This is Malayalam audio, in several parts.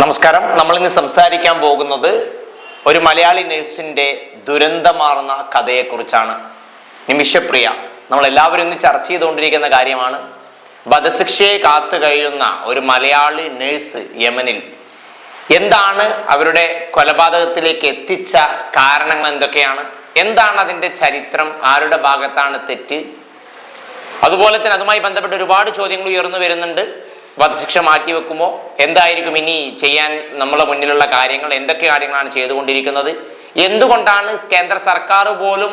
നമസ്കാരം. നമ്മൾ ഇന്ന് സംസാരിക്കാൻ പോകുന്നത് ഒരു മലയാളി നഴ്സിന്റെ ദുരന്തമാർന്ന കഥയെക്കുറിച്ചാണ്. നിമിഷപ്രിയ നമ്മൾ എല്ലാവരും ഇന്ന് ചർച്ച ചെയ്തുകൊണ്ടിരിക്കുന്ന കാര്യമാണ്. വധശിക്ഷയെ കാത്തു കഴിയുന്ന ഒരു മലയാളി നഴ്സ് യമനിൽ എന്താണ് അവരുടെ കൊലപാതകത്തിലേക്ക് എത്തിച്ച കാരണങ്ങൾ എന്തൊക്കെയാണ്? എന്താണ് അതിന്റെ ചരിത്രം? ആരുടെ ഭാഗത്താണ് തെറ്റ്? അതുപോലെ തന്നെ അതുമായി ബന്ധപ്പെട്ട് ഒരുപാട് ചോദ്യങ്ങൾ ഉയർന്നു വരുന്നുണ്ട്. വധശിക്ഷ മാറ്റിവെക്കുമോ? എന്തായിരിക്കും ഇനി ചെയ്യാൻ നമ്മളെ മുന്നിലുള്ള കാര്യങ്ങൾ? എന്തൊക്കെ കാര്യങ്ങളാണ് ചെയ്തുകൊണ്ടിരിക്കുന്നത്? എന്തുകൊണ്ടാണ് കേന്ദ്ര സർക്കാർ പോലും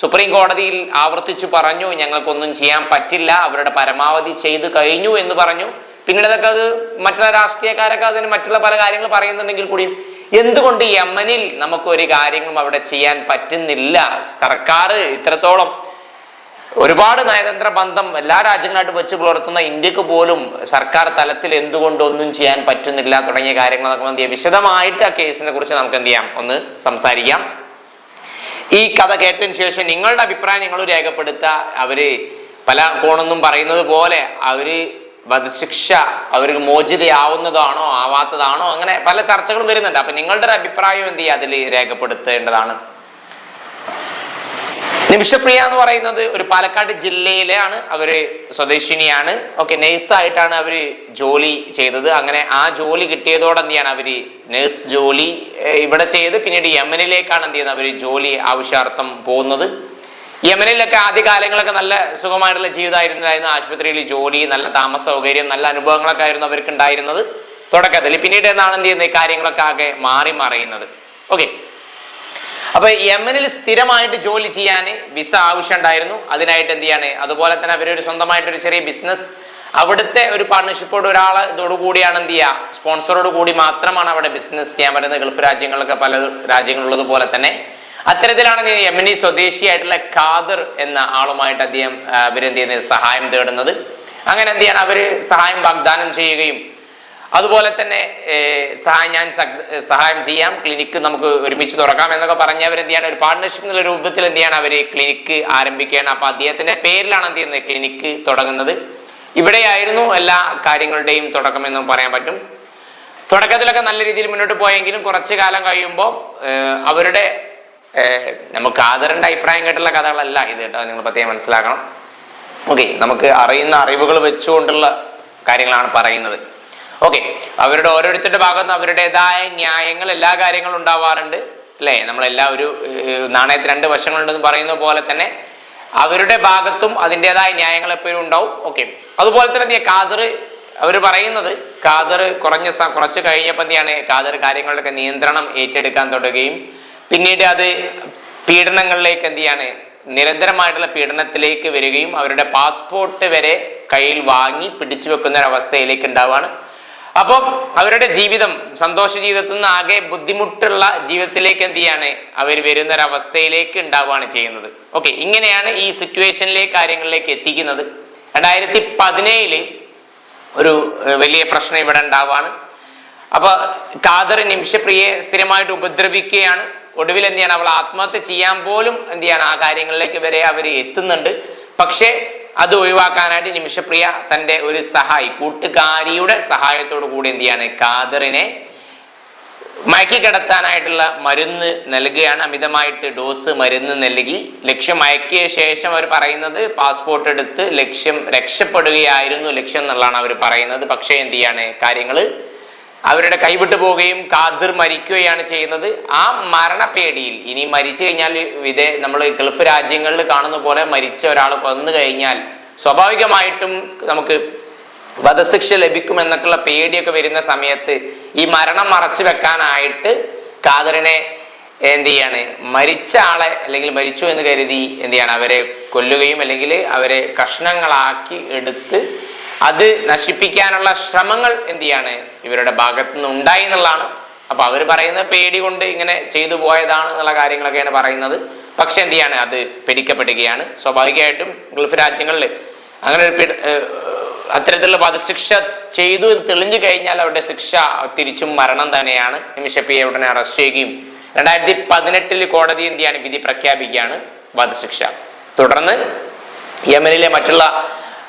സുപ്രീം കോടതിയിൽ ആവർത്തിച്ചു പറഞ്ഞു ഞങ്ങൾക്കൊന്നും ചെയ്യാൻ പറ്റില്ല അവരുടെ പരമാവധി ചെയ്തു കഴിഞ്ഞു എന്ന് പറഞ്ഞു? പിന്നീട് അതൊക്കെ അത് മറ്റുള്ള രാഷ്ട്രീയക്കാരൊക്കെ അതിന് മറ്റുള്ള പല കാര്യങ്ങൾ പറയുന്നുണ്ടെങ്കിൽ കൂടിയും എന്തുകൊണ്ട് യമനിൽ നമുക്കൊരു കാര്യങ്ങളും അവിടെ ചെയ്യാൻ പറ്റുന്നില്ല? സർക്കാർ ഇത്രത്തോളം ഒരുപാട് നയതന്ത്ര ബന്ധം എല്ലാ രാജ്യങ്ങളായിട്ട് വെച്ച് പുലർത്തുന്ന ഇന്ത്യയ്ക്ക് പോലും സർക്കാർ തലത്തിൽ എന്തുകൊണ്ട് ഒന്നും ചെയ്യാൻ പറ്റുന്നില്ല തുടങ്ങിയ കാര്യങ്ങൾ നമുക്ക് എന്ത് ചെയ്യാം വിശദമായിട്ട് ആ കേസിനെ കുറിച്ച് നമുക്ക് എന്ത് ചെയ്യാം? ഒന്ന് സംസാരിക്കാം. ഈ കഥ കേട്ടതിന് ശേഷം നിങ്ങളുടെ അഭിപ്രായം നിങ്ങൾ രേഖപ്പെടുത്തുക. അവർ പല കോണൊന്നും പറയുന്നത് പോലെ അവർ വധശിക്ഷ അവർക്ക് മോചിതയാവുന്നതാണോ ആവാത്തതാണോ അങ്ങനെ പല ചർച്ചകളും വരുന്നുണ്ട്. അപ്പൊ നിങ്ങളുടെ ഒരു അഭിപ്രായം എന്ത് ചെയ്യുക? അതിൽ രേഖപ്പെടുത്തേണ്ടതാണ്. നിമിഷപ്രിയ എന്ന് പറയുന്നത് ഒരു പാലക്കാട് ജില്ലയിലാണ്. അവർ സ്വദേശിനിയാണ്. ഓക്കെ നേഴ്സായിട്ടാണ് അവർ ജോലി ചെയ്തത്. അങ്ങനെ ആ ജോലി കിട്ടിയതോടെ എന്ത് ചെയ്യാണ് അവർ നേഴ്സ് ജോലി ഇവിടെ ചെയ്ത് പിന്നീട് യമനിലേക്കാണ് എന്ത് ചെയ്യുന്നത് അവർ ജോലി ആവശ്യാർത്ഥം പോകുന്നത്. യമനിലൊക്കെ ആദ്യ കാലങ്ങളൊക്കെ നല്ല സുഖമായിട്ടുള്ള ജീവിതമായിരുന്നായിരുന്നു ആശുപത്രിയിൽ ജോലി നല്ല താമസ സൗകര്യം നല്ല അനുഭവങ്ങളൊക്കെ ആയിരുന്നു അവർക്ക് ഉണ്ടായിരുന്നത് തുടക്കത്തിൽ പിന്നീട് എന്താണ് എന്ത് ചെയ്യുന്നത്? കാര്യങ്ങളൊക്കെ ആകെ മാറി മറിയുന്നത്. ഓക്കെ അപ്പൊ യമനിൽ സ്ഥിരമായിട്ട് ജോലി ചെയ്യാൻ വിസ ആവശ്യമുണ്ടായിരുന്നു. അതിനായിട്ട് എന്ത് ചെയ്യാണ്? അതുപോലെ തന്നെ അവരൊരു സ്വന്തമായിട്ട് ഒരു ചെറിയ ബിസിനസ് അവിടുത്തെ ഒരു പാർട്ണർഷിപ്പോട് ഒരാൾ ഇതോടുകൂടിയാണ് എന്ത് ചെയ്യുക? സ്പോൺസറോട് കൂടി മാത്രമാണ് അവിടെ ബിസിനസ് ചെയ്യാൻ പറ്റുന്നത്. ഗൾഫ് രാജ്യങ്ങളൊക്കെ പല രാജ്യങ്ങളുള്ളത് പോലെ തന്നെ. അത്തരത്തിലാണ് യമനി സ്വദേശിയായിട്ടുള്ള ഖാദർ എന്ന ആളുമായിട്ട് അദ്ദേഹം അവരെന്ത് ചെയ്യുന്നത്? സഹായം തേടുന്നത്. അങ്ങനെ എന്ത് ചെയ്യണം? അവർ സഹായം വാഗ്ദാനം ചെയ്യുകയും അതുപോലെ തന്നെ സഹായം ഞാൻ സഹായം ചെയ്യാം. ക്ലിനിക്ക് നമുക്ക് ഒരുമിച്ച് തുറക്കാം എന്നൊക്കെ പറഞ്ഞ് അവർ എന്ത് ചെയ്യാണ്? ഒരു പാർട്ട്ണർഷിപ്പ് എന്നുള്ള രൂപത്തിൽ എന്ത് ചെയ്യാണ് അവർ ക്ലിനിക്ക് ആരംഭിക്കുകയാണ്. അപ്പൊ അദ്ദേഹത്തിന്റെ പേരിലാണ് എന്ത് ചെയ്യുന്നത്? ക്ലിനിക്ക് തുടങ്ങുന്നത്. ഇവിടെയായിരുന്നു എല്ലാ കാര്യങ്ങളുടെയും തുടക്കം എന്ന് പറയാൻ പറ്റും. തുടക്കത്തിലൊക്കെ നല്ല രീതിയിൽ മുന്നോട്ട് പോയെങ്കിലും കുറച്ച് കാലം കഴിയുമ്പോൾ അവരുടെ നമുക്ക് ആദരണ്ട അഭിപ്രായം കേട്ടുള്ള കഥകളല്ല ഇത് കേട്ടോ. നിങ്ങൾ പ്രത്യേകം മനസ്സിലാക്കണം. ഓക്കെ നമുക്ക് അറിയുന്ന അറിവുകൾ വെച്ചുകൊണ്ടുള്ള കാര്യങ്ങളാണ് പറയുന്നത്. ഓക്കെ അവരുടെ ഓരോരുത്തരുടെ ഭാഗത്തും അവരുടേതായ ന്യായങ്ങൾ എല്ലാ കാര്യങ്ങളും ഉണ്ടാവാറുണ്ട്. അല്ലേ? നമ്മളെല്ലാ ഒരു നാണയത്തിന് രണ്ട് വശങ്ങളുണ്ടെന്ന് പറയുന്ന പോലെ തന്നെ അവരുടെ ഭാഗത്തും അതിന്റെതായ ന്യായങ്ങൾ എപ്പോഴും ഉണ്ടാവും. ഓക്കെ അതുപോലെ തന്നെ എന്ത് കാതർ അവർ പറയുന്നത് കാതർ കുറഞ്ഞ കുറച്ച് കഴിഞ്ഞപ്പോൾ എന്തെയാണ് കാതർ കാര്യങ്ങളുടെയൊക്കെ നിയന്ത്രണം ഏറ്റെടുക്കാൻ തുടങ്ങുകയും പിന്നീട് അത് പീഡനങ്ങളിലേക്ക് എന്ത് ചെയ്യാണ്? നിരന്തരമായിട്ടുള്ള പീഡനത്തിലേക്ക് വരികയും അവരുടെ പാസ്പോർട്ട് വരെ കയ്യിൽ വാങ്ങി പിടിച്ചു വെക്കുന്ന ഒരു അവസ്ഥയിലേക്ക് ഉണ്ടാവുകയാണ്. അപ്പം അവരുടെ ജീവിതം സന്തോഷ ജീവിതത്തിൽ നിന്ന് ആകെ ബുദ്ധിമുട്ടുള്ള ജീവിതത്തിലേക്ക് എന്ത് ചെയ്യാണ്? അവർ വരുന്ന ഒരു അവസ്ഥയിലേക്ക് ഉണ്ടാവുകയാണ് ചെയ്യുന്നത്. ഓക്കെ ഇങ്ങനെയാണ് ഈ സിറ്റുവേഷനിലേക്ക് കാര്യങ്ങളിലേക്ക് എത്തിക്കുന്നത്. രണ്ടായിരത്തി പതിനേഴിൽ ഒരു വലിയ പ്രശ്നം ഇവിടെ ഉണ്ടാവുകയാണ് അപ്പൊ കാദർ നിമിഷപ്രിയെ സ്ഥിരമായിട്ട് ഉപദ്രവിക്കുകയാണ്. ഒടുവിൽ എന്ത് ചെയ്യണം? അവൾ ആത്മഹത്യ ചെയ്യാൻ പോലും എന്ത് ചെയ്യണം? ആ കാര്യങ്ങളിലേക്ക് വരെ അവർ എത്തുന്നുണ്ട്. പക്ഷേ അത് ഒഴിവാക്കാനായിട്ട് നിമിഷപ്രിയ തന്റെ ഒരു സഹായി കൂട്ടുകാരിയുടെ സഹായത്തോടു കൂടി എന്ത് ചെയ്യാണ്? കാദറിനെ മയക്കി കിടത്താനായിട്ടുള്ള മരുന്ന് നൽകുകയാണ്. അമിതമായിട്ട് ഡോസ് മരുന്ന് നൽകി. ലക്ഷ്യം മയക്കിയ ശേഷം അവർ പറയുന്നത് പാസ്പോർട്ട് എടുത്ത് ലക്ഷ്യം രക്ഷപ്പെടുകയായിരുന്നു ലക്ഷ്യം എന്നുള്ളതാണ് അവർ പറയുന്നത്. പക്ഷേ എന്ത് ചെയ്യാണ്? കാര്യങ്ങൾ അവരുടെ കൈവിട്ടു പോവുകയും കാതിർ മരിക്കുകയാണ് ചെയ്യുന്നത്. ആ മരണപേടിയിൽ ഇനി മരിച്ചു കഴിഞ്ഞാൽ വിദേ നമ്മൾ ഗൾഫ് രാജ്യങ്ങളിൽ കാണുന്ന പോലെ മരിച്ച ഒരാൾ കൊന്നു കഴിഞ്ഞാൽ സ്വാഭാവികമായിട്ടും നമുക്ക് വധശിക്ഷ ലഭിക്കും എന്നൊക്കെയുള്ള പേടിയൊക്കെ വരുന്ന സമയത്ത് ഈ മരണം മറച്ചു വെക്കാനായിട്ട് കാതറിനെ എന്ത് ചെയ്യാണ്? മരിച്ച ആളെ അല്ലെങ്കിൽ മരിച്ചു എന്ന് കരുതി എന്ത് ചെയ്യാണ്? അവരെ കൊല്ലുകയും അല്ലെങ്കിൽ അവരെ കഷ്ണങ്ങളാക്കി എടുത്ത് അത് നശിപ്പിക്കാനുള്ള ശ്രമങ്ങൾ എന്ത് ചെയ്യാണ് ഇവരുടെ ഭാഗത്തു നിന്ന് ഉണ്ടായി എന്നുള്ളതാണ്. അപ്പൊ അവർ പറയുന്ന പേടി കൊണ്ട് ഇങ്ങനെ ചെയ്തു പോയതാണ് എന്നുള്ള കാര്യങ്ങളൊക്കെയാണ് പറയുന്നത്. പക്ഷെ എന്ത് ചെയ്യാണ് അത് പിടിക്കപ്പെടുകയാണ്. സ്വാഭാവികമായിട്ടും ഗൾഫ് രാജ്യങ്ങളിൽ അങ്ങനെ ഒരു അത്തരത്തിലുള്ള വധശിക്ഷ ചെയ്തു തെളിഞ്ഞു കഴിഞ്ഞാൽ അവരുടെ ശിക്ഷ തിരിച്ചും മരണം തന്നെയാണ്. നിമിഷപ്പിയെ ഉടനെ അറസ്റ്റ് ചെയ്യുകയും രണ്ടായിരത്തി പതിനെട്ടിൽ കോടതി എന്ത് ചെയ്യാണ് വിധി പ്രഖ്യാപിക്കുകയാണ് വധശിക്ഷ. തുടർന്ന് യമനിലെ മറ്റുള്ള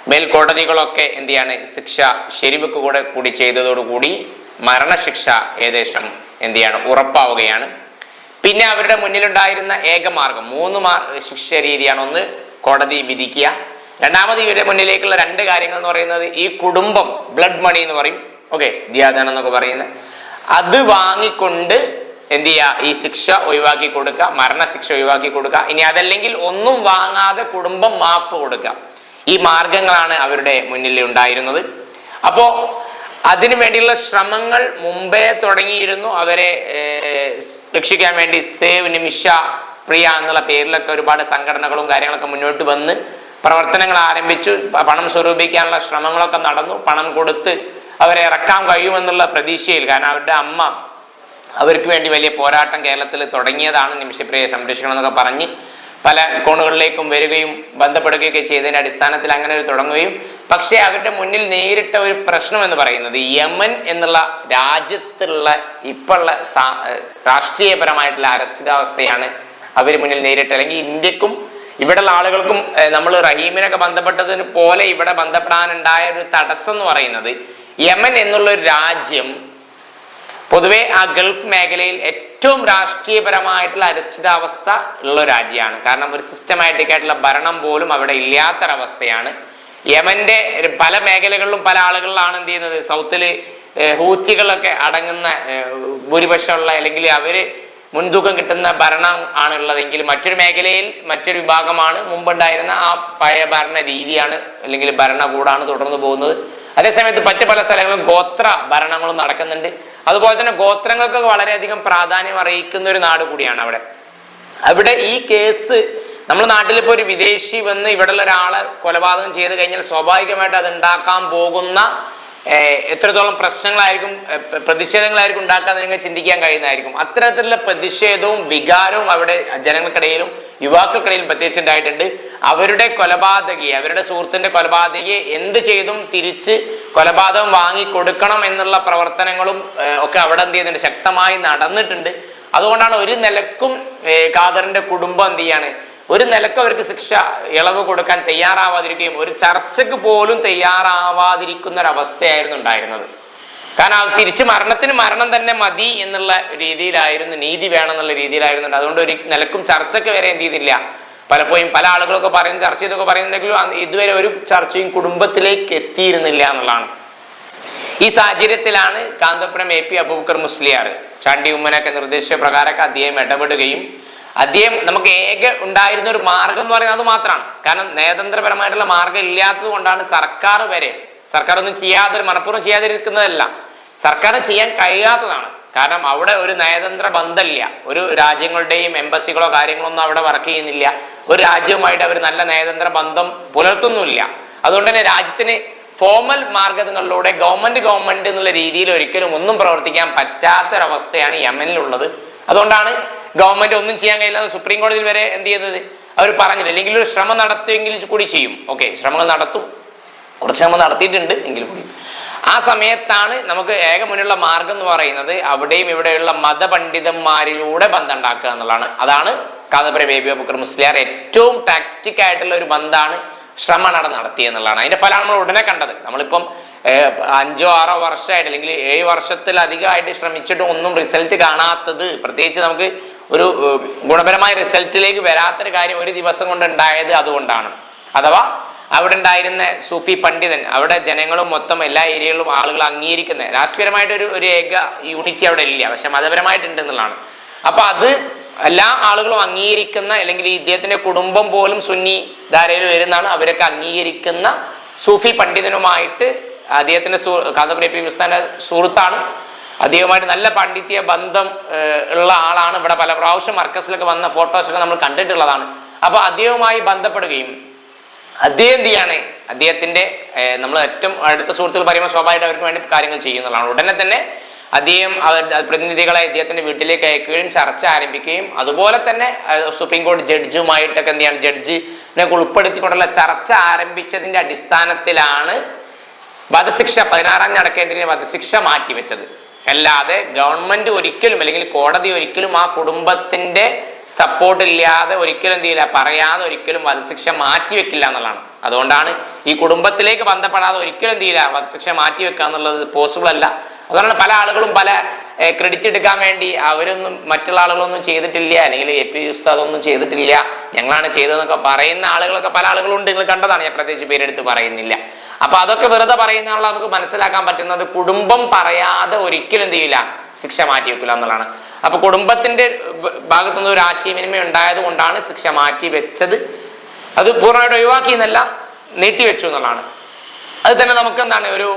മേൽക്കോടതികളൊക്കെ എന്ത് ചെയ്യാണ്? ശിക്ഷ ശരിവെക്ക് കൂടെ കൂടി ചെയ്തതോടുകൂടി മരണശിക്ഷ ഏകദേശം എന്ത് ചെയ്യാണ്? ഉറപ്പാവുകയാണ്. പിന്നെ അവരുടെ മുന്നിലുണ്ടായിരുന്ന ഏക മാർഗം മൂന്ന് മാർ ശിക്ഷ രീതിയാണ് ഒന്ന് കോടതി വിധിക്കുക. രണ്ടാമത് ഇവരുടെ മുന്നിലേക്കുള്ള രണ്ട് കാര്യങ്ങൾ എന്ന് പറയുന്നത് ഈ കുടുംബം ബ്ലഡ് മണി എന്ന് പറയും. ഓക്കെ ദിയാദാനം എന്നൊക്കെ പറയുന്നത് അത് വാങ്ങിക്കൊണ്ട് എന്ത് ചെയ്യുക? ഈ ശിക്ഷ ഒഴിവാക്കി കൊടുക്കുക മരണശിക്ഷ ഒഴിവാക്കി കൊടുക്കുക. ഇനി അതല്ലെങ്കിൽ ഒന്നും വാങ്ങാതെ കുടുംബം മാപ്പ് കൊടുക്കുക. ഈ മാർഗങ്ങളാണ് അവരുടെ മുന്നിൽ ഉണ്ടായിരുന്നത്. അപ്പോ അതിനു വേണ്ടിയുള്ള ശ്രമങ്ങൾ മുമ്പേ തുടങ്ങിയിരുന്നു. അവരെ രക്ഷിക്കാൻ വേണ്ടി സേവ് നിമിഷ പ്രിയ എന്നുള്ള പേരിലൊക്കെ ഒരുപാട് സംഘടനകളും കാര്യങ്ങളൊക്കെ മുന്നോട്ട് വന്ന് പ്രവർത്തനങ്ങൾ ആരംഭിച്ചു. പണം സ്വരൂപിക്കാനുള്ള ശ്രമങ്ങളൊക്കെ നടന്നു. പണം കൊടുത്ത് അവരെ ഇറക്കാൻ കഴിയുമെന്നുള്ള പ്രതീക്ഷയിൽ കാരണം അവരുടെ അമ്മ അവർക്ക് വേണ്ടി വലിയ പോരാട്ടം കേരളത്തിൽ തുടങ്ങിയതാണ്. നിമിഷപ്രിയെ സംരക്ഷിക്കണം എന്നൊക്കെ പറഞ്ഞ് പല കോണുകളിലേക്കും വരികയും ബന്ധപ്പെടുകയൊക്കെ ചെയ്തതിന്റെ അടിസ്ഥാനത്തിൽ അങ്ങനെ ഒരു തുടങ്ങുകയും പക്ഷേ അവരുടെ മുന്നിൽ നേരിട്ട ഒരു പ്രശ്നം എന്ന് പറയുന്നത് യമൻ എന്നുള്ള രാജ്യത്തുള്ള ഇപ്പോഴുള്ള രാഷ്ട്രീയപരമായിട്ടുള്ള അരക്ഷിതാവസ്ഥയാണ് അവർ മുന്നിൽ നേരിട്ട് അല്ലെങ്കിൽ ഇന്ത്യക്കും ഇവിടെയുള്ള ആളുകൾക്കും നമ്മൾ റഹീമിനൊക്കെ ബന്ധപ്പെട്ടതിന് പോലെ ഇവിടെ ബന്ധപ്പെടാനുണ്ടായ ഒരു തടസ്സം എന്ന് പറയുന്നത് യമൻ എന്നുള്ള ഒരു രാജ്യം പൊതുവെ ആ ഗൾഫ് മേഖലയിൽ ഏറ്റവും രാഷ്ട്രീയപരമായിട്ടുള്ള അരക്ഷിതാവസ്ഥ ഉള്ള രാജ്യമാണ്. കാരണം ഒരു സിസ്റ്റമാറ്റിക് ആയിട്ടുള്ള ഭരണം പോലും അവിടെ ഇല്ലാത്തൊരവസ്ഥയാണ്. യമന്റെ പല മേഖലകളിലും പല ആളുകളിലാണ് എന്ത് ചെയ്യുന്നത്? സൗത്തിൽ ഹൂച്ചികളൊക്കെ അടങ്ങുന്ന ഭൂരിപക്ഷമുള്ള അല്ലെങ്കിൽ അവർ മുൻതൂക്കം കിട്ടുന്ന ഭരണം ആണുള്ളതെങ്കിൽ മറ്റൊരു മേഖലയിൽ മറ്റൊരു വിഭാഗമാണ് മുമ്പുണ്ടായിരുന്ന ആ പഴയ ഭരണ രീതിയാണ് അല്ലെങ്കിൽ ഭരണകൂടാണ് തുടർന്നു പോകുന്നത്. അതേസമയത്ത് മറ്റ് പല സ്ഥലങ്ങളും ഗോത്ര ഭരണങ്ങളും നടക്കുന്നുണ്ട്. അതുപോലെ തന്നെ ഗോത്രങ്ങൾക്കൊക്കെ വളരെയധികം പ്രാധാന്യം അറിയിക്കുന്ന ഒരു നാട് കൂടിയാണ് അവിടെ. അവിടെ ഈ കേസ് നമ്മുടെ നാട്ടിൽ ഇപ്പോൾ ഒരു വിദേശി വന്ന് ഇവിടെയുള്ള ഒരാളെ കൊലപാതകം ചെയ്ത് കഴിഞ്ഞാൽ സ്വാഭാവികമായിട്ട് അത് ഉണ്ടാക്കാൻ പോകുന്ന എത്രത്തോളം പ്രശ്നങ്ങളായിരിക്കും പ്രതിഷേധങ്ങളായിരിക്കും ഉണ്ടാക്കാൻ നിങ്ങൾക്ക് ചിന്തിക്കാൻ കഴിയുന്നതായിരിക്കും. അത്തരത്തിലുള്ള പ്രതിഷേധവും വികാരവും അവിടെ ജനങ്ങൾക്കിടയിലും യുവാക്കൾക്കിടയിലും പ്രത്യേകിച്ച് ഉണ്ടായിട്ടുണ്ട് അവരുടെ കൊലപാതകയെ അവരുടെ സുഹൃത്തിന്റെ കൊലപാതകയെ എന്ത് ചെയ്തും തിരിച്ച് കൊലപാതകം വാങ്ങി കൊടുക്കണം എന്നുള്ള പ്രവർത്തനങ്ങളും ഒക്കെ അവിടെ എന്ത് ചെയ്യുന്നുണ്ട്? ശക്തമായി നടന്നിട്ടുണ്ട്. അതുകൊണ്ടാണ് ഒരു നിലക്കും ഏർ, ഖാദറിന്റെ കുടുംബം എന്ത് ചെയ്യാണ്? ഒരു നിലയ്ക്ക് അവർക്ക് ശിക്ഷ ഇളവ് കൊടുക്കാൻ തയ്യാറാവാതിരിക്കുകയും ഒരു ചർച്ചയ്ക്ക് പോലും തയ്യാറാവാതിരിക്കുന്ന ഒരു അവസ്ഥയായിരുന്നു ഉണ്ടായിരുന്നത്. കാരണം അത് തിരിച്ച് മരണത്തിന് മരണം തന്നെ മതി എന്നുള്ള രീതിയിലായിരുന്നു നീതി വേണം എന്നുള്ള രീതിയിലായിരുന്നു. അതുകൊണ്ട് ഒരു നിലക്കും ചർച്ചയ്ക്ക് വരെ എന്ത് ചെയ്തില്ല. പലപ്പോഴും പല ആളുകളൊക്കെ പറയുന്ന ചർച്ച ചെയ്തൊക്കെ പറയുന്നുണ്ടെങ്കിലും ഇതുവരെ ഒരു ചർച്ചയും കുടുംബത്തിലേക്ക് എത്തിയിരുന്നില്ല എന്നുള്ളതാണ്. ഈ സാഹചര്യത്തിലാണ് കാന്തപുരം എ പി അബൂബക്കർ മുസ്ലിയാർ ചാണ്ടി ഉമ്മനൊക്കെ നിർദ്ദേശിച്ച പ്രകാരമൊക്കെ അദ്ദേഹം ഇടപെടുകയും അദ്ദേഹം നമുക്ക് ഏക ഉണ്ടായിരുന്ന ഒരു മാർഗം എന്ന് പറയുന്നത് അത് മാത്രമാണ് കാരണം നയതന്ത്രപരമായിട്ടുള്ള മാർഗം ഇല്ലാത്തത് കൊണ്ടാണ് സർക്കാർ വരെ സർക്കാർ ഒന്നും ചെയ്യാതെ മനഃപൂർവം ചെയ്യാതിരിക്കുന്നതല്ല. സർക്കാർ ചെയ്യാൻ കഴിയാത്തതാണ്. കാരണം അവിടെ ഒരു നയതന്ത്ര ബന്ധമില്ല. ഒരു രാജ്യങ്ങളുടെയും എംബസികളോ കാര്യങ്ങളൊന്നും അവിടെ വർക്ക് ചെയ്യുന്നില്ല. ഒരു രാജ്യവുമായിട്ട് അവർ നല്ല നയതന്ത്ര ബന്ധം പുലർത്തുന്നുമില്ല. അതുകൊണ്ട് തന്നെ രാജ്യത്തിന് ഫോമൽ മാർഗങ്ങളിലൂടെ ഗവൺമെന്റ് ഗവൺമെന്റ് എന്നുള്ള രീതിയിൽ ഒരിക്കലും ഒന്നും പ്രവർത്തിക്കാൻ പറ്റാത്തൊരവസ്ഥയാണ് യമനിലുള്ളത്. അതുകൊണ്ടാണ് ഗവൺമെന്റ് ഒന്നും ചെയ്യാൻ കഴിയില്ല സുപ്രീം കോടതിയിൽ വരെ എന്ത് ചെയ്തത്? അവർ പറഞ്ഞത് അല്ലെങ്കിൽ ഒരു ശ്രമം നടത്തുമെങ്കിൽ കൂടി ചെയ്യും. ഓക്കെ ശ്രമങ്ങൾ നടത്തും. കുറച്ച് ശ്രമം നടത്തിയിട്ടുണ്ട് എങ്കിൽ കൂടി. ആ സമയത്താണ് നമുക്ക് ഏക മുന്നിലുള്ള മാർഗം എന്ന് പറയുന്നത് അവിടെയും ഇവിടെയുള്ള മതപണ്ഡിതന്മാരിലൂടെ ബന്ധം ഉണ്ടാക്കുക എന്നുള്ളതാണ്. അതാണ് കാന്തപുര ബേബി ബുക്കർ മുസ്ലിയാർ ഏറ്റവും ടാക്റ്റിക് ആയിട്ടുള്ള ഒരു ബന്ധമാണ് ശ്രമനട നടത്തിയത് എന്നുള്ളതാണ്. അതിന്റെ ഫലമാണ് നമ്മൾ ഉടനെ കണ്ടത്. നമ്മളിപ്പം അഞ്ചോ ആറോ വർഷമായിട്ട് അല്ലെങ്കിൽ ഏഴ് വർഷത്തിലധികമായിട്ട് ശ്രമിച്ചിട്ടും ഒന്നും റിസൾട്ട് കാണാത്തത് പ്രത്യേകിച്ച് നമുക്ക് ഒരു ഗുണപരമായ റിസൾട്ടിലേക്ക് വരാത്തൊരു കാര്യം ഒരു ദിവസം കൊണ്ട് ഉണ്ടായത് അതുകൊണ്ടാണ്. അഥവാ അവിടെ ഉണ്ടായിരുന്ന സൂഫി പണ്ഡിതൻ അവിടെ ജനങ്ങളും മൊത്തം എല്ലാ ഏരിയകളിലും ആളുകൾ അംഗീകരിക്കുന്ന രാഷ്ട്രീയപരമായിട്ടൊരു ഒരു ഏക യൂണിറ്റി അവിടെ ഇല്ല. പക്ഷെ മതപരമായിട്ടുണ്ട് എന്നുള്ളതാണ്. അപ്പൊ അത് എല്ലാ ആളുകളും അംഗീകരിക്കുന്ന അല്ലെങ്കിൽ ഇദ്ദേഹത്തിന്റെ കുടുംബം പോലും സുന്നി ധാരയിൽ വരുന്നതാണ് അവരൊക്കെ അംഗീകരിക്കുന്ന സൂഫി പണ്ഡിതനുമായിട്ട് അദ്ദേഹത്തിന്റെ സു കാന്തപുരി പി സുഹൃത്താണ്. അദ്ദേഹവുമായിട്ട് നല്ല പാണ്ഡിത്യ ബന്ധം ഉള്ള ആളാണ്. ഇവിടെ പല പ്രാവശ്യം മർക്കസിലൊക്കെ വന്ന ഫോട്ടോസൊക്കെ നമ്മൾ കണ്ടിട്ടുള്ളതാണ്. അപ്പൊ അദ്ദേഹവുമായി ബന്ധപ്പെടുകയും അദ്ദേഹം എന്ത് ചെയ്യാണ്? അദ്ദേഹത്തിന്റെ നമ്മൾ ഏറ്റവും അടുത്ത സുഹൃത്തുക്കൾ പറയുമ്പോൾ സ്വാഭാവികമായിട്ട് അവർക്ക് വേണ്ടി കാര്യങ്ങൾ ചെയ്യുന്നതാണ്. ഉടനെ തന്നെ അദ്ദേഹം അവർ പ്രതിനിധികളെ അദ്ദേഹത്തിന്റെ വീട്ടിലേക്ക് അയക്കുകയും ചർച്ച ആരംഭിക്കുകയും അതുപോലെ തന്നെ സുപ്രീം കോടതി ജഡ്ജുമായിട്ടൊക്കെ എന്ത് ചെയ്യാണ്? ജഡ്ജിനെ ഉൾപ്പെടുത്തിക്കൊണ്ടുള്ള ചർച്ച ആരംഭിച്ചതിന്റെ അടിസ്ഥാനത്തിലാണ് വധശിക്ഷ പതിനാറാം നടക്കേണ്ടതിന് വധശിക്ഷ മാറ്റിവെച്ചത്. അല്ലാതെ ഗവൺമെന്റ് ഒരിക്കലും അല്ലെങ്കിൽ കോടതി ഒരിക്കലും ആ കുടുംബത്തിന്റെ സപ്പോർട്ട് ഇല്ലാതെ ഒരിക്കലും എന്ത് ചെയ്യില്ല പറയാതെ ഒരിക്കലും വധശിക്ഷ മാറ്റിവെക്കില്ല എന്നുള്ളതാണ്. അതുകൊണ്ടാണ് ഈ കുടുംബത്തിലേക്ക് ബന്ധപ്പെടാതെ ഒരിക്കലും എന്ത് ചെയ്യില്ല വധശിക്ഷ മാറ്റിവെക്കുക എന്നുള്ളത് പോസിബിൾ അല്ല. അതുകൊണ്ടാണ് പല ആളുകളും പല ക്രെഡിറ്റ് എടുക്കാൻ വേണ്ടി അവരൊന്നും മറ്റുള്ള ആളുകളൊന്നും ചെയ്തിട്ടില്ല അല്ലെങ്കിൽ എ പി ഉസ്താദൊന്നും ചെയ്തിട്ടില്ല. ഞങ്ങളാണ് ചെയ്തതെന്നൊക്കെ പറയുന്ന ആളുകളൊക്കെ പല ആളുകളുണ്ട് നിങ്ങൾ കണ്ടതാണ്. ഞാൻ പ്രത്യേകിച്ച് പേരെടുത്ത് പറയുന്നില്ല. അപ്പൊ അതൊക്കെ വെറുതെ പറയുന്ന ആളുകൾ നമുക്ക് മനസ്സിലാക്കാൻ പറ്റുന്നത്. കുടുംബം പറയാതെ ഒരിക്കലും എന്ത് ചെയ്യില്ല ശിക്ഷ മാറ്റി വെക്കില്ല എന്നുള്ളതാണ്. അപ്പൊ കുടുംബത്തിന്റെ ഭാഗത്തുനിന്ന് ഒരു ആശയവിനിമയം ഉണ്ടായത് കൊണ്ടാണ് ശിക്ഷ മാറ്റി വെച്ചത്. അത് പൂർണമായിട്ട് ഒഴിവാക്കി എന്നല്ല നീട്ടിവെച്ചു എന്നുള്ളതാണ്. അത് തന്നെ നമുക്ക് എന്താണ് ഒരു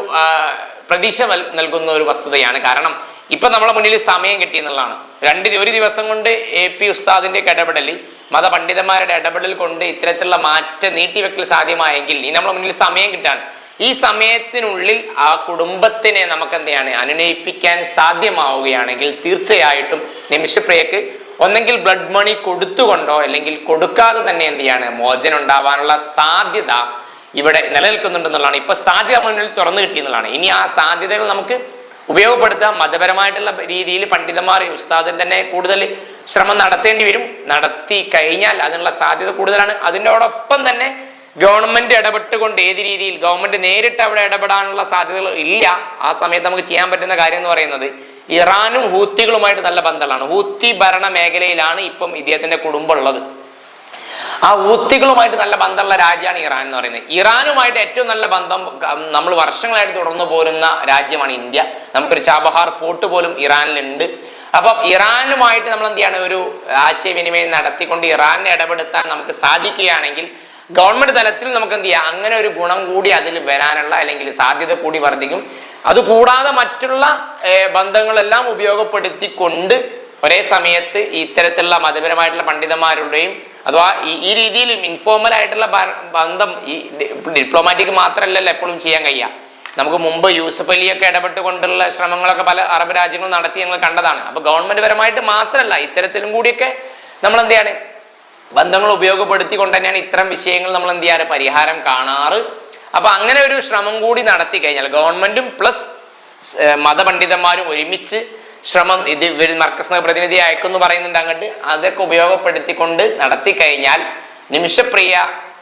പ്രതീക്ഷ നൽകുന്ന ഒരു വസ്തുതയാണ്. കാരണം ഇപ്പൊ നമ്മളെ മുന്നിൽ സമയം കിട്ടി എന്നുള്ളതാണ്. രണ്ട് ഒരു ദിവസം കൊണ്ട് എ പി ഉസ്താദിന്റെ ഇടപെടൽ മതപണ്ഡിതന്മാരുടെ ഇടപെടൽ കൊണ്ട് ഇത്തരത്തിലുള്ള മാറ്റം നീട്ടിവെക്കൽ സാധ്യമായെങ്കിൽ ഇനി നമ്മളെ മുന്നിൽ സമയം കിട്ടാണ് ഈ സമയത്തിനുള്ളിൽ ആ കുടുംബത്തിനെ നമുക്ക് എന്തെയാണ് അനുനയിപ്പിക്കാൻ സാധ്യമാവുകയാണെങ്കിൽ തീർച്ചയായിട്ടും നിമിഷപ്രിയക്ക് ഒന്നെങ്കിൽ ബ്ലഡ് മണി കൊടുത്തുകൊണ്ടോ അല്ലെങ്കിൽ കൊടുക്കാതെ തന്നെ എന്ത് മോചനം ഉണ്ടാവാനുള്ള സാധ്യത ഇവിടെ നിലനിൽക്കുന്നുണ്ടെന്നുള്ളതാണ്. ഇപ്പൊ സാധ്യത മുന്നിൽ തുറന്നു കിട്ടിയെന്നുള്ളതാണ് ഇനി ആ സാധ്യതകൾ നമുക്ക് ഉപയോഗപ്പെടുത്താം. മതപരമായിട്ടുള്ള രീതിയിൽ പണ്ഡിതന്മാർ ഉസ്താദൻ തന്നെ കൂടുതൽ ശ്രമം നടത്തേണ്ടി വരും. നടത്തി കഴിഞ്ഞാൽ അതിനുള്ള സാധ്യത കൂടുതലാണ്. അതിനോടൊപ്പം തന്നെ ഗവൺമെന്റ് ഇടപെട്ടുകൊണ്ട് ഏത് രീതിയിൽ ഗവൺമെന്റ് നേരിട്ട് അവിടെ ഇടപെടാനുള്ള സാധ്യതകൾ ഇല്ല ആ സമയത്ത് നമുക്ക് ചെയ്യാൻ പറ്റുന്ന കാര്യം എന്ന് പറയുന്നത് ഇറാനും ഹൂത്തികളുമായിട്ട് നല്ല ബന്ധമാണ് ഹൂത്തി ഭരണ മേഖലയിലാണ് ഇപ്പം ഇദ്ദേഹത്തിന്റെ കുടുംബം ഉള്ളത്. ആ ഊത്തികളുമായിട്ട് നല്ല ബന്ധമുള്ള രാജ്യമാണ് ഇറാൻ എന്ന് പറയുന്നത്. ഇറാനുമായിട്ട് ഏറ്റവും നല്ല ബന്ധം നമ്മൾ വർഷങ്ങളായിട്ട് തുടർന്നു പോരുന്ന രാജ്യമാണ് ഇന്ത്യ. നമുക്കൊരു ചാബഹാർ പോർട്ട് പോലും ഇറാനിലുണ്ട്. അപ്പം ഇറാനുമായിട്ട് നമ്മൾ എന്ത് ചെയ്യാണ്? ഒരു ആശയവിനിമയം നടത്തിക്കൊണ്ട് ഇറാനെ ഇടപെടുത്താൻ നമുക്ക് സാധിക്കുകയാണെങ്കിൽ ഗവൺമെന്റ് തലത്തിൽ നമുക്ക് എന്ത് ചെയ്യാം? അങ്ങനെ ഒരു ഗുണം കൂടി അതിൽ വരാനുള്ള അല്ലെങ്കിൽ സാധ്യത കൂടി വർദ്ധിക്കും. അതുകൂടാതെ മറ്റുള്ള ബന്ധങ്ങളെല്ലാം ഉപയോഗപ്പെടുത്തിക്കൊണ്ട് ഒരേ സമയത്ത് ഇത്തരത്തിലുള്ള മതപരമായിട്ടുള്ള പണ്ഡിതന്മാരുടെയും അഥവാ ഈ രീതിയിൽ ഇൻഫോർമൽ ആയിട്ടുള്ള ബന്ധം ഈ ഡിപ്ലോമാറ്റിക് മാത്രമല്ലല്ലോ എപ്പോഴും ചെയ്യാൻ കഴിയുക. നമുക്ക് മുമ്പ് യൂസഫ് അലിയൊക്കെ ഇടപെട്ടുകൊണ്ടുള്ള ശ്രമങ്ങളൊക്കെ പല അറബ് രാജ്യങ്ങളും നടത്തി ഞങ്ങൾ കണ്ടതാണ്. അപ്പൊ ഗവൺമെന്റ് പരമായിട്ട് മാത്രമല്ല ഇത്തരത്തിലും കൂടിയൊക്കെ നമ്മൾ എന്ത് ചെയ്യാണ്? ബന്ധങ്ങൾ ഉപയോഗപ്പെടുത്തിക്കൊണ്ട് തന്നെയാണ് ഇത്തരം വിഷയങ്ങൾ നമ്മൾ എന്ത് ചെയ്യാറ്? പരിഹാരം കാണാറ്. അപ്പൊ അങ്ങനെ ഒരു ശ്രമം കൂടി നടത്തി കഴിഞ്ഞാൽ ഗവൺമെന്റും പ്ലസ് മതപണ്ഡിതന്മാരും ഒരുമിച്ച് ശ്രമം ഇത് മർക്കസ് പ്രതിനിധി അയക്കുന്നു പറയുന്നുണ്ട് അങ്ങോട്ട്. അതൊക്കെ ഉപയോഗപ്പെടുത്തിക്കൊണ്ട് നടത്തി കഴിഞ്ഞാൽ നിമിഷപ്രിയ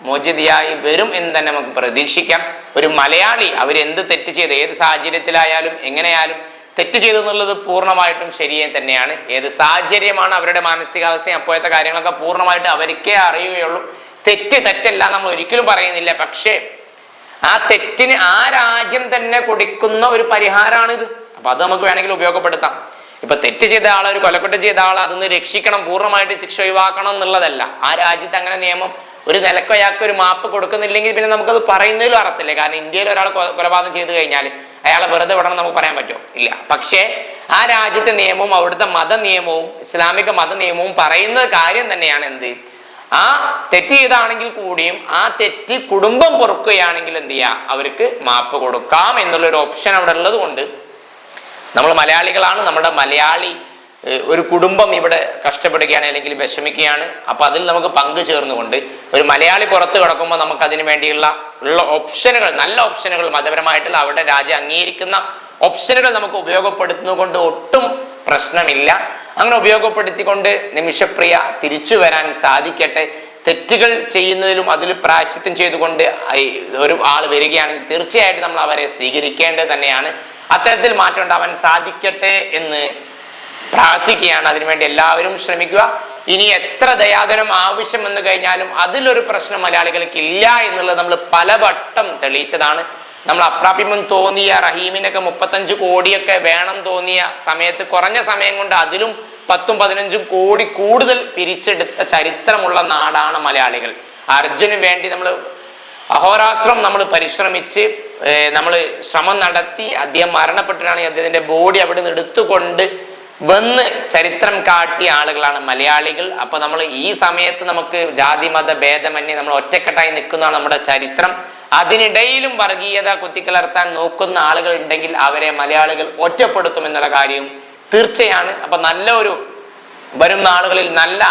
മോചിതയായി വരും എന്ന് തന്നെ നമുക്ക് പ്രതീക്ഷിക്കാം. ഒരു മലയാളി അവരെന്ത് തെറ്റ് ചെയ്ത് ഏത് സാഹചര്യത്തിലായാലും എങ്ങനെയായാലും തെറ്റ് ചെയ്തു എന്നുള്ളത് പൂർണമായിട്ടും ശരിയെ തന്നെയാണ്. ഏത് സാഹചര്യമാണ് അവരുടെ മാനസികാവസ്ഥയും അപ്പോഴത്തെ കാര്യങ്ങളൊക്കെ പൂർണമായിട്ട് അവർക്കേ അറിയുകയുള്ളൂ. തെറ്റ് തെറ്റല്ല നമ്മൾ ഒരിക്കലും പറയുന്നില്ല. പക്ഷേ ആ തെറ്റിന് ആ രാജ്യം തന്നെ കൊടുക്കുന്ന ഒരു പരിഹാരമാണിത്. അപ്പൊ അത് നമുക്ക് വേണമെങ്കിൽ ഉപയോഗപ്പെടുത്താം. ഇപ്പൊ തെറ്റ് ചെയ്ത ആളെ ഒരു കൊലക്കുറ്റം ചെയ്ത ആളെ അതിന്ന് രക്ഷിക്കണം പൂർണമായിട്ട് ശിക്ഷ ഒഴിവാക്കണം എന്നുള്ളതല്ല. ആ രാജ്യത്ത് അങ്ങനെ നിയമം ഒരു നിലയ്ക്ക് അയാൾക്ക് ഒരു മാപ്പ് കൊടുക്കുന്നില്ലെങ്കിൽ പിന്നെ നമുക്കത് പറയുന്നതിലും അർത്ഥമില്ല കാരണം ഇന്ത്യയിൽ ഒരാൾ കൊലപാതകം ചെയ്തു കഴിഞ്ഞാൽ അയാളെ വെറുതെ വിടണം നമുക്ക് പറയാൻ പറ്റുമോ? ഇല്ല. പക്ഷേ ആ രാജ്യത്തെ നിയമവും അവിടുത്തെ മത നിയമവും ഇസ്ലാമിക മത നിയമവും പറയുന്ന കാര്യം തന്നെയാണ് എന്ത്? ആ തെറ്റ് ചെയ്താണെങ്കിൽ കൂടിയും ആ തെറ്റ് കുടുംബം പൊറുക്കുകയാണെങ്കിൽ എന്ത് ചെയ്യുക അവർക്ക് മാപ്പ് കൊടുക്കാം എന്നുള്ളൊരു ഓപ്ഷൻ അവിടെ ഉള്ളത് കൊണ്ട് നമ്മൾ മലയാളികളാണ്. നമ്മുടെ മലയാളി ഒരു കുടുംബം ഇവിടെ കഷ്ടപ്പെടുകയാണ് അല്ലെങ്കിൽ വിഷമിക്കുകയാണ്. അപ്പൊ അതിൽ നമുക്ക് പങ്കു ചേർന്നുകൊണ്ട് ഒരു മലയാളി പുറത്ത് കിടക്കുമ്പോൾ നമുക്ക് അതിനു വേണ്ടിയുള്ള ഉള്ള ഓപ്ഷനുകൾ നല്ല ഓപ്ഷനുകൾ മതപരമായിട്ടുള്ള അവിടെ രാജ്യം അംഗീകരിക്കുന്ന ഓപ്ഷനുകൾ നമുക്ക് ഉപയോഗപ്പെടുത്തുന്നതുകൊണ്ട് ഒട്ടും പ്രശ്നമില്ല. അങ്ങനെ ഉപയോഗപ്പെടുത്തിക്കൊണ്ട് നിമിഷപ്രിയ തിരിച്ചു വരാൻ സാധിക്കട്ടെ. തെറ്റുകൾ ചെയ്യുന്നതിലും അതിൽ പ്രായശ്ചിത്തം ചെയ്തുകൊണ്ട് ഒരു ആൾ വരികയാണെങ്കിൽ തീർച്ചയായിട്ടും നമ്മൾ അവരെ സ്വീകരിക്കേണ്ടത് തന്നെയാണ്. അത്തരത്തിൽ മാറ്റം ഉണ്ടാവാൻ സാധിക്കട്ടെ എന്ന് പ്രാർത്ഥിക്കുകയാണ്. അതിനുവേണ്ടി എല്ലാവരും ശ്രമിക്കുക. ഇനി എത്ര ദയാദനം ആവശ്യം വന്നു കഴിഞ്ഞാലും അതിലൊരു പ്രശ്നം മലയാളികൾക്ക് ഇല്ല എന്നുള്ളത് നമ്മൾ പലവട്ടം തെളിയിച്ചതാണ്. നമ്മൾ അപ്രാപ്യം തോന്നിയ റഹീമിനൊക്കെ മുപ്പത്തഞ്ച് കോടിയൊക്കെ വേണം തോന്നിയ സമയത്ത് കുറഞ്ഞ സമയം കൊണ്ട് അതിലും പത്തും പതിനഞ്ചും കോടി കൂടുതൽ പിരിച്ചെടുത്ത ചരിത്രമുള്ള നാടാണ് മലയാളികൾ. അർജുന് വേണ്ടി നമ്മൾ അഹോരാത്രം നമ്മൾ പരിശ്രമിച്ച് നമ്മൾ ശ്രമം നടത്തി അദ്ദേഹം മരണപ്പെട്ടിട്ടാണെങ്കിൽ അദ്ദേഹത്തിന്റെ ബോഡി അവിടെ നിന്ന് എടുത്തുകൊണ്ട് വന്ന് ചരിത്രം കാട്ടിയ ആളുകളാണ് മലയാളികൾ. അപ്പൊ നമ്മൾ ഈ സമയത്ത് നമുക്ക് ജാതി മത ഭേദമന്യേ നമ്മൾ ഒറ്റക്കെട്ടായി നിൽക്കുന്നതാണ് നമ്മുടെ ചരിത്രം. അതിനിടയിലും വർഗീയത കുത്തിക്കലർത്താൻ നോക്കുന്ന ആളുകൾ ഉണ്ടെങ്കിൽ അവരെ മലയാളികൾ ഒറ്റപ്പെടുത്തും എന്നുള്ള കാര്യവും തീർച്ചയാണ്. അപ്പൊ നല്ല ഒരു വരും നാളുകളിൽ നല്ല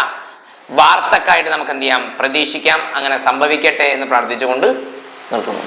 വാർത്തക്കായിട്ട് നമുക്ക് എന്ത് ചെയ്യാം? പ്രതീക്ഷിക്കാം. അങ്ങനെ സംഭവിക്കട്ടെ എന്ന് പ്രാർത്ഥിച്ചുകൊണ്ട് നിർത്തുന്നു.